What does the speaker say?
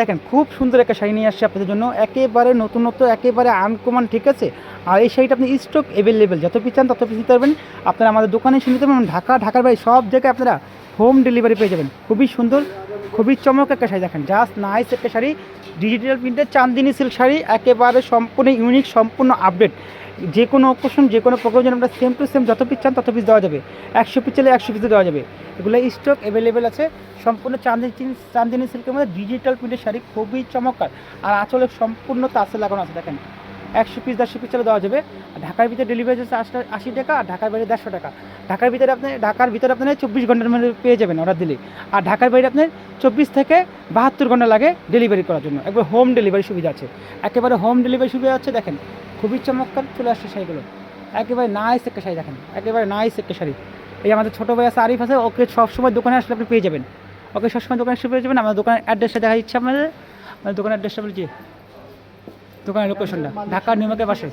দেখেন, খুব সুন্দর একটা শাড়ি নিয়ে আসছে আপনাদের জন্য। একেবারে নতুনত্ব একেবারে আনকমন ঠিক আছে? আর এই শাড়িটা আপনি স্টক অ্যাভেলেবেল যত পিস চান তত পিস নিতে পারবেন। আপনারা আমাদের দোকানে এসে নিতে পারবেন ঢাকা, ঢাকার বাইরে সব জায়গায় আপনারা হোম ডেলিভারি পেয়ে যাবেন। খুবই সুন্দর, খুবই চমক একটা শাড়ি দেখেন। জাস্ট নাইস একটা শাড়ি ডিজিটাল প্রিন্টের চান্দিনী সিল্ক শাড়ি, একেবারে সম্পূর্ণ ইউনিক সম্পূর্ণ আপডেট যে কোনো অকেশন যে কোনো প্রোগ্রাম আমরা সেম টু সেম যত পিস চান তত পিস দেওয়া যাবে। একশো পিস চাইলে একশো পিসে দেওয়া যাবে। এগুলো স্টক অ্যাভেলেবেল আছে। সম্পূর্ণ চান্দিনী চান্দিনী সিল্কের মধ্যে ডিজিটাল প্রিন্টের শাড়ি খুবই চমৎকার। আর আঁচলে সম্পূর্ণ তাসে লাগানো আছে, দেখেন। একশো পিস দেড়শো পিস চালে দেওয়া যাবে। ঢাকার ভিতরে ডেলিভারি আশি আশি টাকা, আর ঢাকার বাইরে দেড়শো টাকা। ঢাকার ভিতরে আপনি, ঢাকার ভিতরে আপনার চব্বিশ ঘণ্টার মধ্যে পেয়ে যাবেন অর্ডার দিলে। আর ঢাকার বাইরে আপনার চব্বিশ থেকে বাহাত্তর ঘণ্টা লাগে ডেলিভারি করার জন্য। একবার হোম ডেলিভারি সুবিধা আছে। একেবারে হোম ডেলিভারি সুবিধা আছে দেখেন, খুবই চমৎকার চলে আসছে শাড়িগুলো। একেবারে নাইস একটা শাড়ি, দেখেন, একেবারে নাইস একটা শাড়ি। এই আমাদের ছোটো ভাই আছে, আরিফ আছে, ওকে সবসময় দোকানে আসলে আপনি পেয়ে যাবেন। ওকে সবসময় দোকানে এসে পেয়ে যাবেন। আমাদের দোকানের অ্যাড্রেসটা দেখা দিচ্ছে আপনাদের। আমাদের দোকানের অ্যাড্রেসটা বলছি, দোকানের লোকেশনটা ঢাকা নিউমার্কের পাশে।